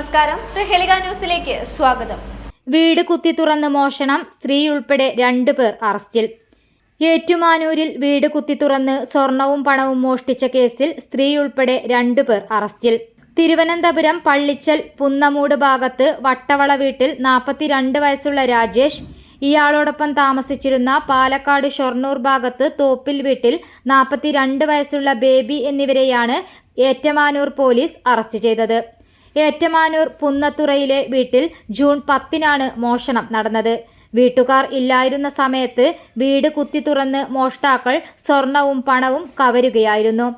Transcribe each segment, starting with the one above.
നമസ്കാരം. പ്രഹേളിക ന്യൂസിലേക്ക് സ്വാഗതം. വീട് കുത്തി തുറന്ന് മോഷണം സ്ത്രീ ഉൾപ്പെടെ രണ്ടു പേർ അറസ്റ്റിൽ. ഏറ്റുമാനൂരിൽ വീട് കുത്തി തുറന്ന് സ്വർണവും പണവും മോഷ്ടിച്ച കേസിൽ സ്ത്രീ ഉൾപ്പെടെ രണ്ടു പേർ അറസ്റ്റിൽ. തിരുവനന്തപുരം പള്ളിച്ചൽ പുന്നമൂട് ഭാഗത്ത് വട്ടവള വീട്ടിൽ നാൽപ്പത്തിരണ്ട് വയസ്സുള്ള രാജേഷ് ഇയാളോടൊപ്പം താമസിച്ചിരുന്ന പാലക്കാട് ഷൊർണൂർ ഭാഗത്ത് തോപ്പിൽ വീട്ടിൽ നാൽപ്പത്തിരണ്ട് വയസ്സുള്ള ബേബി എന്നിവരെയാണ് ഏറ്റമാനൂർ പോലീസ് അറസ്റ്റ് ചെയ്തത്. ഏറ്റമാനൂർ പുന്നത്തുറയിലെ വീട്ടിൽ ജൂൺ പത്തിനാണ് മോഷണം നടന്നത്. വീട്ടുകാർ ഇല്ലായിരുന്ന സമയത്ത് വീട് കുത്തി തുറന്ന് മോഷ്ടാക്കൾ സ്വർണവും പണവും കവരുകയായിരുന്നു.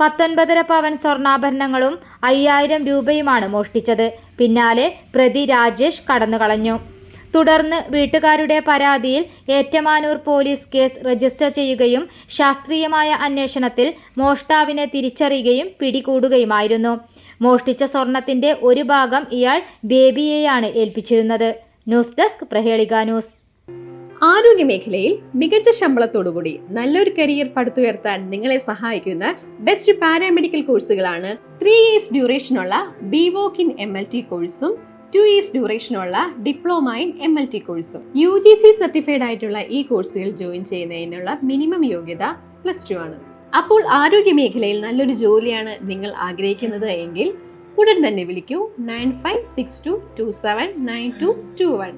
പത്തൊൻപതര പവൻ സ്വർണാഭരണങ്ങളും അയ്യായിരം രൂപയുമാണ് മോഷ്ടിച്ചത്. പിന്നാലെ പ്രതി രാജേഷ് കടന്നുകളഞ്ഞു. തുടർന്ന് വീട്ടുകാരുടെ പരാതിയിൽ ഏറ്റമാനൂർ പോലീസ് കേസ് രജിസ്റ്റർ ചെയ്യുകയും ശാസ്ത്രീയമായ അന്വേഷണത്തിൽ മോഷ്ടാവിനെ തിരിച്ചറിയുകയും പിടികൂടുകയുമായിരുന്നു. മോഷ്ടിച്ച സ്വർണത്തിന്റെ ഒരു ഭാഗം ഇയാൾ ബേബിയെയാണ് ഏൽപ്പിച്ചിരുന്നത്. News desk Prahelika news. ആരോഗ്യ മേഖലയിൽ മികച്ച ശമ്പളത്തോടുകൂടി നല്ലൊരു കരിയർ പടുത്തുയർത്താൻ നിങ്ങളെ സഹായിക്കുന്ന ബെസ്റ്റ് പാരാമെഡിക്കൽ കോഴ്സുകളാണ് three years ഡ്യൂറേഷനുള്ള B voc in M L T കോഴ്സും two years ഡ്യൂറേഷനുള്ള diploma in M L T കോഴ്സും യു ജി സി സർട്ടിഫൈഡ് ആയിട്ടുള്ള ഈ കോഴ്സുകൾ ജോയിൻ ചെയ്യുന്നതിനുള്ള മിനിമം യോഗ്യത പ്ലസ് ടു ആണ്. അപ്പോൾ ആരോഗ്യ മേഖലയിൽ നല്ലൊരു ജോലിയാണ് നിങ്ങൾ ആഗ്രഹിക്കുന്നത് എങ്കിൽ ഉടൻ തന്നെ വിളിക്കൂ. Nine five six two two seven nine two two one